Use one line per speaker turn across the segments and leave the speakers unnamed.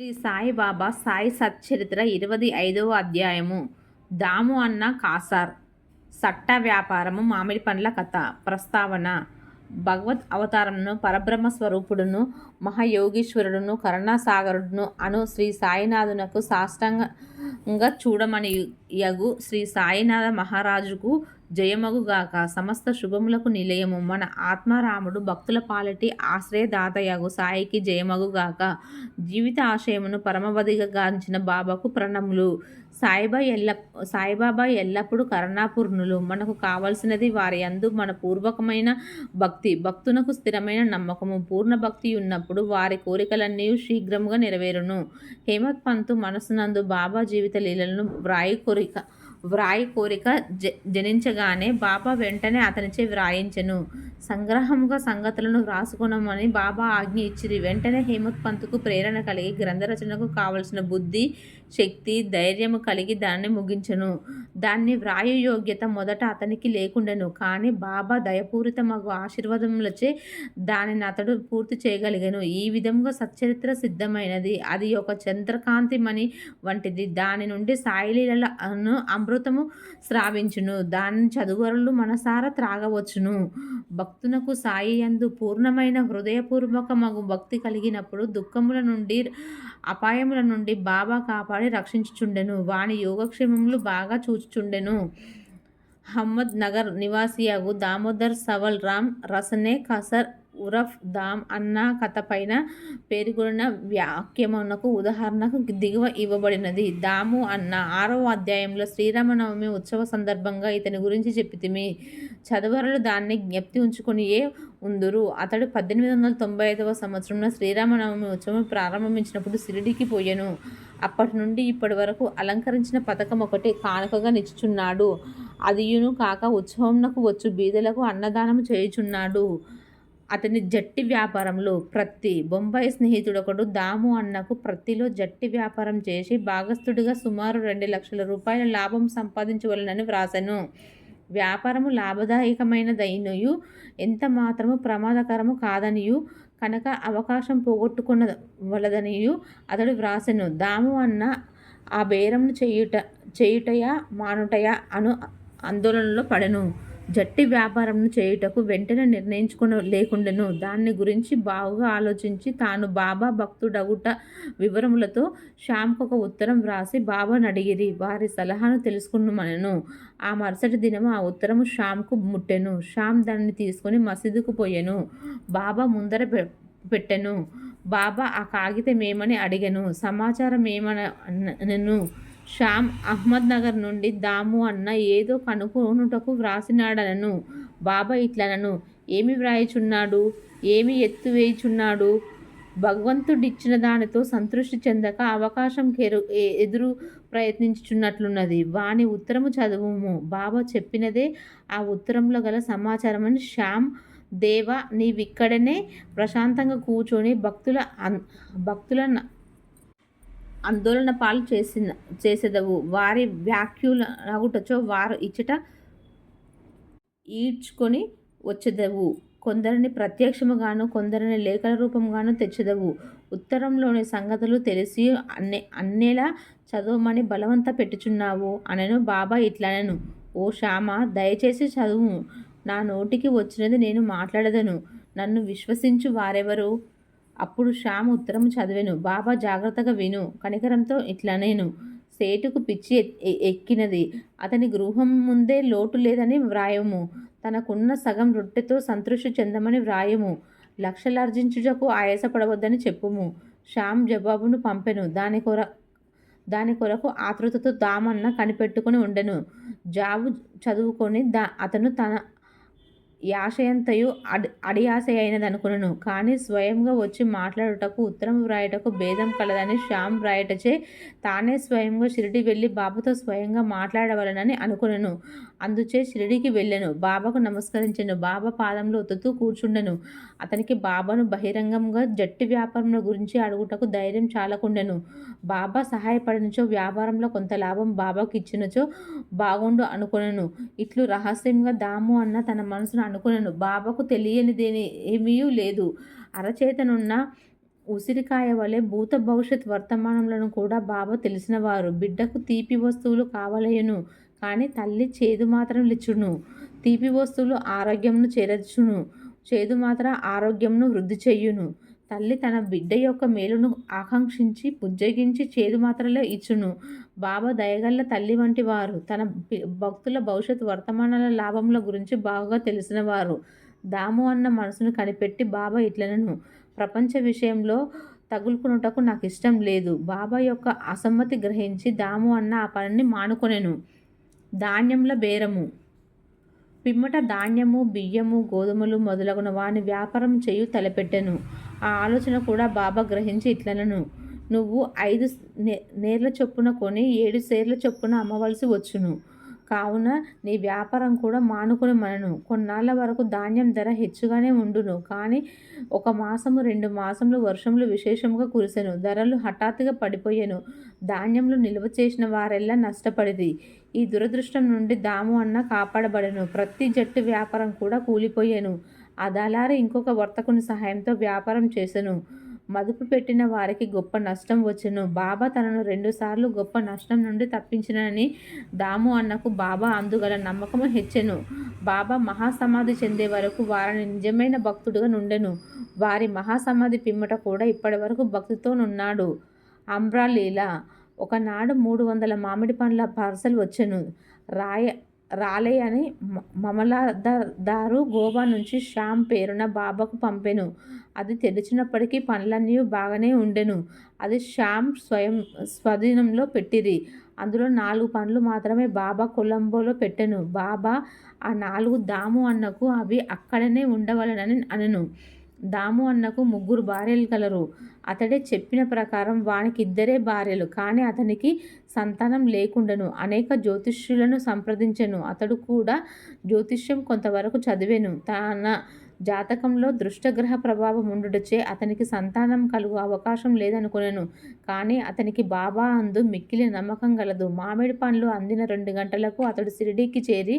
శ్రీ సాయిబాబా సాయి సచ్చరిత్ర ఇరవై ఐదవ అధ్యాయము. దాము అన్న కాసార్. సట్ట వ్యాపారము మామిడి పండ్ల కథ ప్రస్తావన. భగవత్ అవతారమును పరబ్రహ్మ స్వరూపుడును మహాయోగీశ్వరుడును కరుణాసాగరుడును అను శ్రీ సాయినాథునకు సాష్టంగా చూడమని యగు శ్రీ సాయినాథ మహారాజుకు జయమగుగాక సమస్త శుభములకు నిలయము. మన ఆత్మారాముడు భక్తుల పాలటి ఆశ్రయదాతయగు సాయికి జయమగుగాక జీవిత ఆశయమును పరమవధిగా గాంచిన బాబాకు ప్రణములు. సాయిబా ఎల్ల సాయిబాబా ఎల్లప్పుడూ కరుణాపూర్ణులు. మనకు కావలసినది వారి అందు మన పూర్వకమైన భక్తి భక్తునకు స్థిరమైన నమ్మకము. పూర్ణ భక్తి ఉన్నప్పుడు వారి కోరికలన్నీ శీఘ్రముగా నెరవేరును. హేమత్ పంతు మనసునందు బాబా జీవిత లీలలను వ్రాయి కోరిక వ్రాయి కోరిక జ జనించగానే బాబా వెంటనే అతనిచే వ్రాయించెను. సంగ్రహముగా సంగతులను వ్రాసుకునమని బాబా ఆజ్ఞ ఇచ్చిరి. వెంటనే హేమత్ పంతుకు ప్రేరణ కలిగి గ్రంథ రచనకు కావలసిన బుద్ధి శక్తి ధైర్యము కలిగి దాన్ని ముగించను. దాన్ని వ్రాయు యోగ్యత మొదట అతనికి లేకుండెను. కానీ బాబా దయపూరిత మగు ఆశీర్వాదములచే దానిని అతడు పూర్తి చేయగలిగాను. ఈ విధంగా సచ్చరిత్ర సిద్ధమైనది. అది ఒక చంద్రకాంతి మణి వంటిది. దాని నుండి సాయిలీలను అమృతము స్రావించును. దాని చదువరులు మనసారా త్రాగవచ్చును. భక్తునకు సాయి యందు పూర్ణమైన హృదయపూర్వక మగు భక్తి కలిగినప్పుడు దుఃఖముల నుండి అపాయముల నుండి బాబా కాపాడు రక్షించుచుండెను. వాని యోగక్షేమములు బాగా చూచుచుండెను. అహ్మద్ నగర్ నివాసియాగు దామోదర్ సవల్ రామ్ రసనే కసర్ ఉరఫ్ దామ్ అన్న కథ పైన పేరుగొన్న వాక్యమునకు ఉదాహరణకు దిగువ ఇవ్వబడినది. దాము అన్న ఆరవ అధ్యాయంలో శ్రీరామనవమి ఉత్సవ సందర్భంగా ఇతని గురించి చెప్పితిమి చదువరులు దాన్ని జ్ఞప్తి ఉంచుకునియే ఉందురు. అతడు పద్దెనిమిది వందల తొంభై ఐదవ సంవత్సరంలో శ్రీరామనవమి ఉత్సవం ప్రారంభించినప్పుడు సిరిడికి పోయెను. అప్పటి నుండి ఇప్పటి వరకు అలంకరించిన పథకం ఒకటి కానుకగా నిచ్చుచున్నాడు. అదియును కాక ఉత్సవంనకు వచ్చు బీదలకు అన్నదానము చేయుచున్నాడు. అతని జట్టి వ్యాపారంలో ప్రత్తి బొంబాయి స్నేహితుడొకడు దాము అన్నకు ప్రత్తిలో జట్టి వ్యాపారం చేసి భాగస్థుడిగా సుమారు రెండు లక్షల రూపాయల లాభం సంపాదించవలనని వ్రాసెను. వ్యాపారము లాభదాయకమైనదైనయు ఎంత మాత్రము ప్రమాదకరము కాదనియు కనుక అవకాశం పోగొట్టుకున్న వలదనియు అతడు వ్రాసెను. దాము అన్న ఆ బేరంను చేయుట చేయుటయా మానుటయా అను ఆందోళనలో పడెను. జట్టి వ్యాపారంను చేయుటకు వెంటనే నిర్ణయించుకుని లేకుండెను. దాన్ని గురించి బాగుగా ఆలోచించి తాను బాబా భక్తుడగుట వివరములతో శ్యామ్కు ఒక ఉత్తరం వ్రాసి బాబాను అడిగిరి. వారి సలహాను తెలుసుకున్నమనను ఆ మరుసటి దినము ఆ ఉత్తరము శ్యామ్కు ముట్టెను. శ్యామ్ దాన్ని తీసుకుని మసీదుకు పోయెను. బాబా ముందర పెట్టెను. బాబా ఆ కాగితం ఏమని అడిగాను సమాచారం ఏమనను శ్యామ్ అహ్మద్ నగర్ నుండి దాము అన్న ఏదో కనుకొనుటకు వ్రాసినాడనను. బాబా ఇట్లనను. ఏమి వ్రాయిచున్నాడు? ఏమి ఎత్తువేయుచున్నాడు భగవంతుడిచ్చిన దానితో సంతృష్టి చెందక అవకాశం కెరు ఎదురు ప్రయత్నించుచున్నట్లున్నది. వాని ఉత్తరము చదువుము. బాబా చెప్పినదే ఆ ఉత్తరంలో గల సమాచారం అని శ్యామ్ దేవ నీవిక్కడనే ప్రశాంతంగా కూర్చొని భక్తుల భక్తుల ఆందోళన పాలు చేసిన చేసేదవు. వారి వ్యాఖ్యులగుటచో వారు ఇచ్చట ఈడ్చుకొని వచ్చేదవు. కొందరిని ప్రత్యక్షముగాను కొందరిని లేఖల రూపంగాను తెచ్చదవు. ఉత్తరంలోని సంగతులు తెలిసి అన్నే అన్నేలా చదవమని బలవంత పెట్టుచున్నావు అనను బాబా ఇట్లనను. ఓ శ్యామ దయచేసి చదువు. నా నోటికి వచ్చినది నేను మాట్లాడదను. నన్ను విశ్వసించు వారెవరు? అప్పుడు శ్యామ్ ఉత్తరం చదివాను. బాబా జాగ్రత్తగా విను. కనికరంతో ఇట్లా నేను సేటుకు పిచ్చి ఎక్కినది. అతని గృహం ముందే లోటు లేదని వ్రాయము. తనకున్న సగం రొట్టెతో సంతృష్టి చెందమని వ్రాయము. లక్షలార్జించుటకు ఆయాసపడవద్దని చెప్పుము. శ్యామ్ జవాబును పంపెను. దాని కొర దాని కొరకు ఆతృతతో దామన్న కనిపెట్టుకుని ఉండెను. జాబు చదువుకొని దా అతను తన యాశయంతయు అడి అడియాశ అయినదనుకును కానీ స్వయంగా వచ్చి మాట్లాడుటకు ఉత్తరం వ్రాయుటకు భేదం కలదని శ్యామ్ వ్రాయటచే తానే స్వయంగా షిరిడి వెళ్ళి బాబుతో స్వయంగా మాట్లాడవలనని అనుకునను. అందుచే షిరిడికి వెళ్ళను. బాబాకు నమస్కరించాను. బాబా పాదంలో ఒత్తుతూ కూర్చుండెను. అతనికి బాబాను బహిరంగంగా జట్టి వ్యాపారం గురించి అడుగుటకు ధైర్యం చాలకుండెను. బాబా సహాయపడినచో వ్యాపారంలో కొంత లాభం బాబాకు ఇచ్చినచో బాగుండు అనుకునను. ఇట్లు రహస్యంగా దాము అన్న తన మనసును అనుకునను. బాబాకు తెలియనిదేని ఏమీ లేదు. అరచేతనున్న ఉసిరికాయ వలె భూత భవిష్యత్ వర్తమానంలో కూడా బాబా తెలిసినవారు. బిడ్డకు తీపి వస్తువులు కావలయును కానీ తల్లి చేదు మాత్రం లిచ్చును తీపి వస్తువులు ఆరోగ్యమును చేరచును చేదు మాత్ర ఆరోగ్యంను వృద్ధి చెయ్యును తల్లి తన బిడ్డ యొక్క మేలును ఆకాంక్షించి పుజ్జగించి చేదు మాత్రలే ఇచ్చును. బాబా దయగల్ల తల్లి వంటి వారు. తన భక్తుల భవిష్యత్ వర్తమానాల లాభముల గురించి బాగా తెలిసినవారు. దాము అన్న మనసును కనిపెట్టి బాబా ఇట్లనను. ప్రపంచ విషయంలో తగులుకునుటకు నాకు ఇష్టం లేదు. బాబా యొక్క అసమ్మతి గ్రహించి దాము అన్న ఆ పనిని మానుకొనెను. ధాన్యముల బేరము. పిమ్మట ధాన్యము బియ్యము గోధుమలు మొదలగున వాని వ్యాపారం చేయు తలపెట్టెను. ఆ ఆలోచన కూడా బాబా గ్రహించి ఇట్లనను. నువ్వు ఐదు నేర్ల చొప్పున కొని ఏడు సేర్ల చొప్పున అమ్మవలసి వచ్చును. కావున నీ వ్యాపారం కూడా మానుకొని మనను. కొన్నాళ్ళ వరకు ధాన్యం ధర హెచ్చుగానే ఉండును. కానీ ఒక మాసము రెండు మాసములు వర్షములు విశేషముగా కురిసెను. ధరలు హఠాత్తుగా పడిపోయెను. ధాన్యములు నిల్వ చేసిన వారెల్లా నష్టపడిది ఈ దురదృష్టం నుండి దాము అన్న కాపాడబడెను. ప్రతి జట్టు వ్యాపారం కూడా కూలిపోయాను. ఆ దళారి ఇంకొక వర్తకుని సహాయంతో వ్యాపారం చేశాను మదుపు పెట్టిన వారికి గొప్ప నష్టం వచ్చును. బాబా తనను రెండుసార్లు గొప్ప నష్టం నుండి తప్పించినని దాము అన్నకు బాబా అందుగల నమ్మకము హెచ్చెను. బాబా మహాసమాధి చెందే వరకు వారిని నిజమైన భక్తుడుగా నుండెను. వారి మహాసమాధి పిమ్మట కూడా ఇప్పటి వరకు భక్తితోనున్నాడు అమ్రాలీల ఒకనాడు మూడు వందల మామిడి పండ్ల పార్సల్ వచ్చెను. రాయ రాలే అని మ- మమలాదారు గోవా నుంచి శ్యామ్ పేరున బాబాకు పంపెను. అది తెరిచినప్పటికీ పనులన్నీ బాగానే ఉండెను. అది శ్యామ్ స్వయం స్వాధీనంలో పెట్టిరి అందులో నాలుగు పండ్లు మాత్రమే బాబా కొలంబోలో పెట్టెను. బాబా ఆ నాలుగు దాము అన్నకు అవి అక్కడనే ఉండవలనని అనను. దాము అన్నకు ముగ్గురు భార్యలు కలరు. అతడే చెప్పిన ప్రకారం వానికి ఇద్దరే భార్యలు కానీ అతనికి సంతానం లేకుండను. అనేక జ్యోతిష్యులను సంప్రదించెను. అతడు కూడా జ్యోతిష్యం కొంతవరకు చదివాను. తన జాతకంలో దృష్టగ్రహ ప్రభావం ఉండుటచే అతనికి సంతానం కలుగు అవకాశం లేదనుకునేను. కానీ అతనికి బాబా అందు మిక్కిలి నమ్మకం గలదు. మామిడి పండ్లు అందిన రెండు గంటలకు అతడు షిరిడీకి చేరి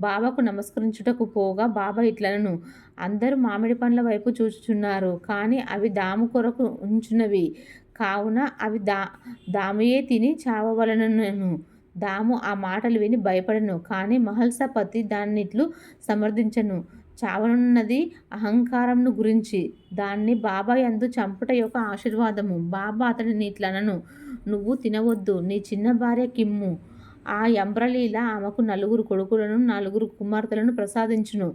బాబాకు నమస్కరించుటకు పోగా బాబా ఇట్లనను. అందరూ మామిడి పండ్ల వైపు చూచుచున్నారు. కానీ అవి దాము కొరకు ఉంచునవి. కావున అవి దా దాముయే తిని చావవలనను. దాము ఆ మాటలు విని భయపడను. కానీ మహల్సపతి దాన్నిట్లు సమర్థించను. చావనున్నది అహంకారంను గురించి. దాన్ని బాబా యందు చంపుట యొక్క ఆశీర్వాదము. బాబా అతడిని ఇట్లనను నువ్వు తినవద్దు. నీ చిన్న భార్య కిమ్ము. ఆ యంబ్రలీల ఆమెకు నలుగురు కొడుకులను నలుగురు కుమార్తెలను ప్రసాదించును.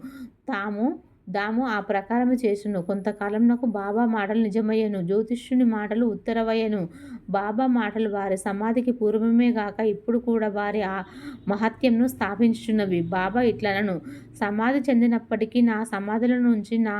తాము దాము ఆ ప్రకారము చేసును. కొంతకాలం నాకు బాబా మాటలు నిజమయ్యను. జ్యోతిష్యుని మాటలు ఉత్తరవయ్యను. బాబా మాటలు వారి సమాధికి పూర్వమే గాక ఇప్పుడు కూడా వారి ఆ మహత్యంను స్థాపించున్నవి బాబా ఇట్లనను. సమాధి చెందినప్పటికీ నా సమాధుల నుంచి నా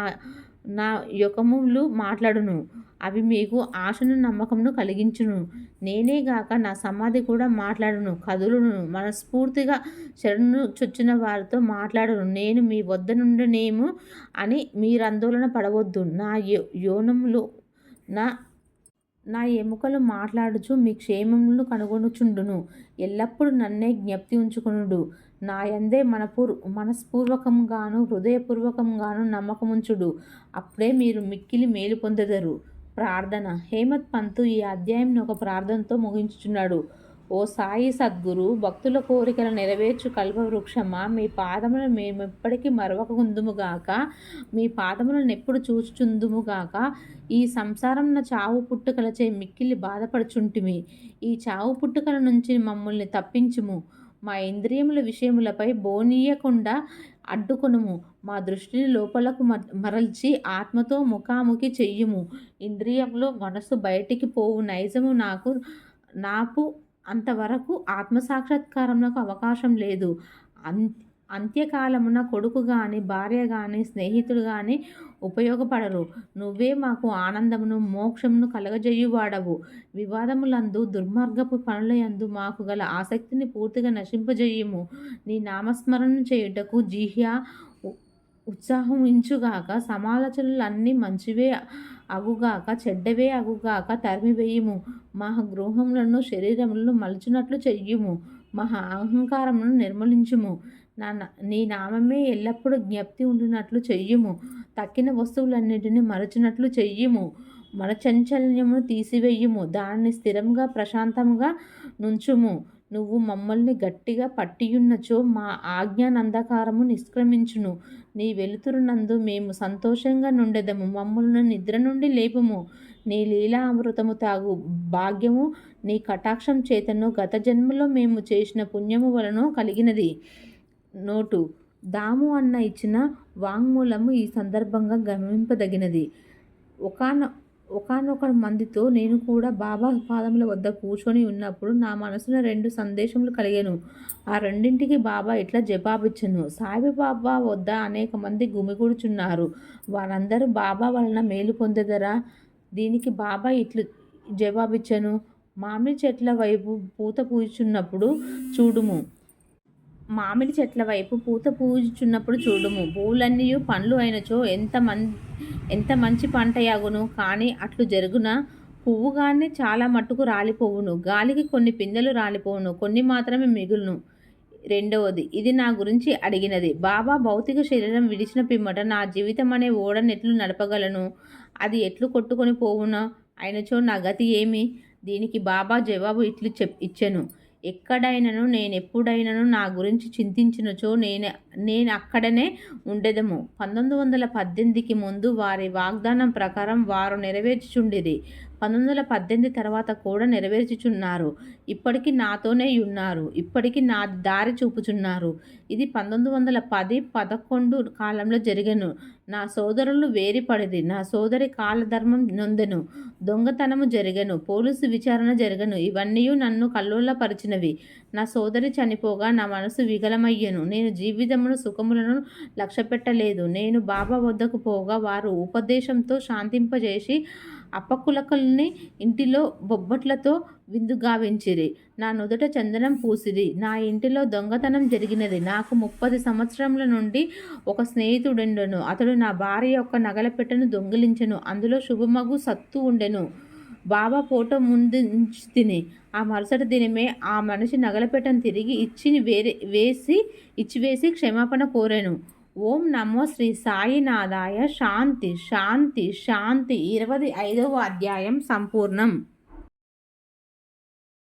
నా యొకములు మాట్లాడును. అవి మీకు ఆశను నమ్మకమును కలిగించును. నేనే గాక నా సమాధి కూడా మాట్లాడును. కదులును. మనస్ఫూర్తిగా శరణు చొచ్చిన వారితో మాట్లాడును. నేను మీ వద్ద నుండినేము అని మీరందోళన పడవద్దు. నా యో యోనములు నా నా ఎముకలు మాట్లాడుచు మీ క్షేమములు కనుగొనుచుండును. ఎల్లప్పుడూ నన్నే జ్ఞప్తి ఉంచుకొనుడు. నా యందే మనపూర్ మనస్పూర్వకంగాను హృదయపూర్వకంగాను నమ్మకముంచుడు. అప్పుడే మీరు మిక్కిలి మేలు పొందెదరు. ప్రార్థన. హేమత్ పంతు ఈ అధ్యాయంను ఒక ప్రార్థనతో ముగించుచున్నాడు. ఓ సాయి సద్గురు భక్తుల కోరికలు నెరవేర్చు కల్పవృక్షమా మీ పాదములను మేమెప్పటికీ మరవకుందుముగాక మీ పాదములను ఎప్పుడు చూచుచుందుముగాక ఈ సంసారంన చావు పుట్టుకలచే మిక్కిలి బాధపడుచుంటిమి. ఈ చావు పుట్టుకల నుంచి మమ్మల్ని తప్పించుము. మా ఇంద్రియముల విషయములపై బోనీయకుండా అడ్డుకొనుము. మా దృష్టిని లోపలకు మ- మరల్చి ఆత్మతో ముఖాముఖి చెయ్యుము ఇంద్రియములు మనసు బయటికి పోవు. నైజము నాకు నాకు అంతవరకు ఆత్మసాక్షాత్కారంలో అవకాశం లేదు. అం అంత్యకాలమున కొడుకు కానీ భార్య కానీ స్నేహితుడు కానీ ఉపయోగపడరు. నువ్వే మాకు ఆనందమును మోక్షమును కలగజేయువాడవు. వివాదములందు దుర్మార్గపు పనుల యందు మాకు గల ఆసక్తిని పూర్తిగా నశింపజేయము. నీ నామస్మరణ చేయుటకు జిహ్యా ఉ- ఉత్సాహం ఇంచుగాక సమాలోచనలన్నీ మంచివే అగుగాక చెడ్డవే అగుగాక తరిమివేయుము. మా గృహములను శరీరములను మలుచునట్లు చెయ్యము మహా అహంకారమును నిర్మూలించుము. నా నీ నామమే ఎల్లప్పుడూ జ్ఞప్తి ఉండినట్లు చెయ్యుము. తక్కిన వస్తువులన్నిటిని మరచినట్లు చెయ్యుము. మన చంచల్యమును తీసివేయుము. దానిని స్థిరంగా ప్రశాంతంగా నుంచుము. నువ్వు మమ్మల్ని గట్టిగా పట్టియున్నచో మా ఆజ్ఞానందకారము నిష్క్రమించును. నీ వెలుతురునందు మేము సంతోషంగా నుండెదము. మమ్మల్ని నిద్ర నుండి లేపుము. నీ లీలా అమృతము తాగు భాగ్యము నీ కటాక్షం చేతను గత జన్మలో మేము చేసిన పుణ్యము వలన కలిగినది. నోటు. దాము అన్న ఇచ్చిన వాంగ్మూలము ఈ సందర్భంగా గమనింపదగినది. ఒకన ఒకనొక మందితో నేను కూడా బాబా పాదముల వద్ద కూర్చొని ఉన్నప్పుడు నా మనసున రెండు సందేశములు కలిగాను. ఆ రెండింటికి బాబా ఇట్లా జవాబిచ్చను. సాయిబాబా వద్ద అనేక మంది గుమిగూడుచున్నారు. వారందరూ బాబా వలన మేలు పొందెదరా? దీనికి బాబా ఇట్లు జవాబిచ్చను. మామిడి చెట్ల వైపు పూత పూచున్నప్పుడు చూడుము. మామిడి చెట్ల వైపు పూత పూజుచున్నప్పుడు చూడుము. పూలన్నీ పండ్లు అయినచో ఎంత మం ఎంత మంచి పంట యాగును. కానీ అట్లు జరుగున పువ్వుగానే చాలా మట్టుకు రాలిపోవును. గాలికి కొన్ని పిందెలు రాలిపోవును. కొన్ని మాత్రమే మిగులును. రెండవది ఇది నా గురించి అడిగినది. బాబా భౌతిక శరీరం విడిచిన పిమ్మట నా జీవితం అనే ఓడని ఎట్లు నడపగలను. అది ఎట్లు కొట్టుకొని పోవునా? అయినచో నా గతి ఏమి? దీనికి బాబా జవాబు ఇట్లు చెప్ ఇచ్చాను. ఎక్కడైనను నేనెప్పుడైనను నా గురించి చింతించినచో నేను నేను అక్కడనే ఉండేదము. పంతొమ్మిది వందల పద్దెనిమిదికి ముందు వారి వాగ్దానం ప్రకారం వారు నెరవేర్చుచుండిరి. పంతొమ్మిది వందల పద్దెనిమిది తర్వాత కూడా నెరవేర్చుచున్నారు. ఇప్పటికీ నాతోనే ఉన్నారు. ఇప్పటికీ నా దారి చూపుచున్నారు. ఇది పంతొమ్మిది వందల పది పదకొండు కాలంలో జరిగను. నా సోదరులు వేరిపడిది. నా సోదరి కాలధర్మం నొందెను. దొంగతనము జరిగను. పోలీసు విచారణ జరగను. ఇవన్నీ నన్ను కల్లోలపరిచినవి నా సోదరి చనిపోగా నా మనసు విగలమయ్యను. నేను జీవితమును సుఖములను లక్ష్యపెట్టలేదు. నేను బాబా వద్దకు పోగా వారు ఉపదేశంతో శాంతింపజేసి అప్పకులకల్ని ఇంటిలో బొబ్బట్లతో విందుగావించిరి. నా నుదుట చందనం పూసిరి. నా ఇంటిలో దొంగతనం జరిగినది. నాకు ముప్పది సంవత్సరముల నుండి ఒక స్నేహితుడుండెను. అతడు నా భార్య యొక్క నగలపెట్టెను దొంగిలించెను. అందులో శుభమగు సత్తు ఉండెను. బాబా ఫోటో ముందు తిని ఆ మరుసటి దినమే ఆ మనిషి నగలపెట్టను తిరిగి ఇచ్చి వేరే వేసి ఇచ్చివేసి క్షమాపణ కోరాను. ఓం నమో శ్రీ సాయినాథాయ శాంతి శాంతి శాంతి. ఇరవై ఐదవ అధ్యాయం సంపూర్ణం.